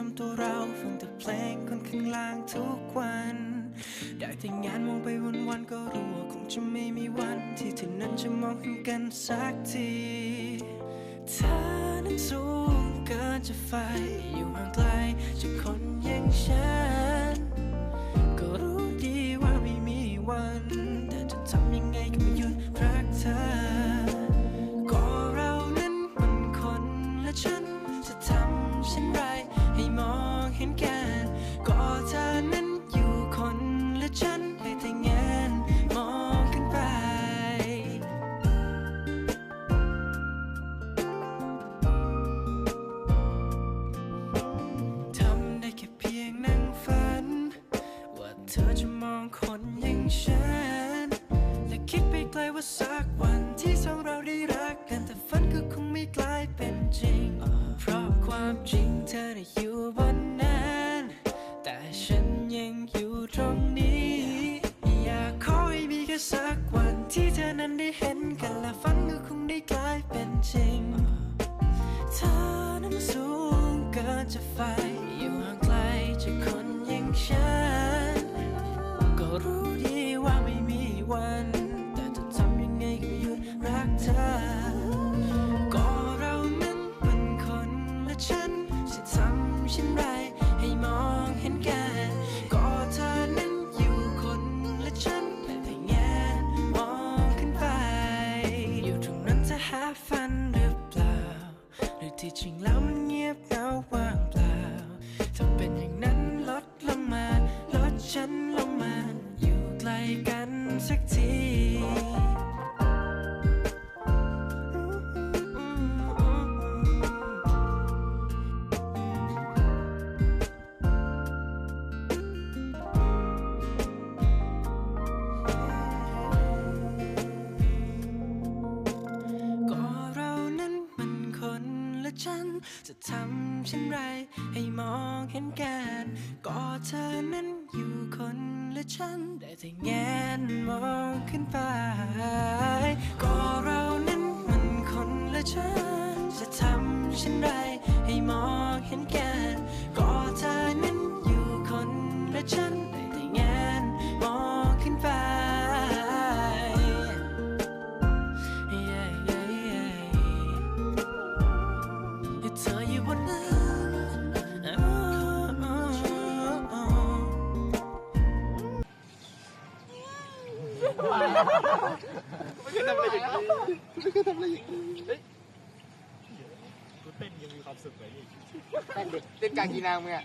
จำตัวเราฟังแต่เพลงคนข้างล่างทุกวัน ได้แต่งานมองไปวันๆก็รู้ว่าคงจะไม่มีวันที่เธอนั้นจะมองเห็นกันสักทีเธอนั้นสูงเกินจะไฟอยู่ห่างไกล ฉันให้แต่งานมองกันไป ทำได้แค่เพียงนั่งฝัน ว่าเธอจะมองคนอย่างฉัน และคิดไปไกลว่าสักวันที่สองเราได้รักกันแต่ฝันก็คงไม่กลายเป็นจริง เพราะความจริงเธอได้อยู่บนนั้น แต่ฉันยังอยู่ตรงนี้ สักวันที่เธอนั้นได้เห็นกันและฝันก็คงได้กลายเป็นจริง เธอนั้นสูงเกินจะไฟอยู่ห่างไกลจากคนอย่างฉัน ก็รู้ดีว่าไม่มีวัน แต่จะทำยังไงก็หยุดรักเธอ ก็เรานั้นเป็นคนและฉันจะทำเช่นไรใที่จริงแล้วมันเงียบเหงาว่างเปล่าถ้าเป็นอย่างนั้นลดลงมาลดฉันลง จะทำเช่นไร ให้มองเห็นกันก็เธอนั้นอยู่คนละฉันได้แต่แงนมองขึ้นไปก็ ไม่เคยทำอะไรอย่างนี้ไม่เคยทำอะไรอย่างนี้เฮ้ยกูเต้นยังมีความสุขเลยนี่เต้นเด็กเต้นกลางกีนางมึงอะ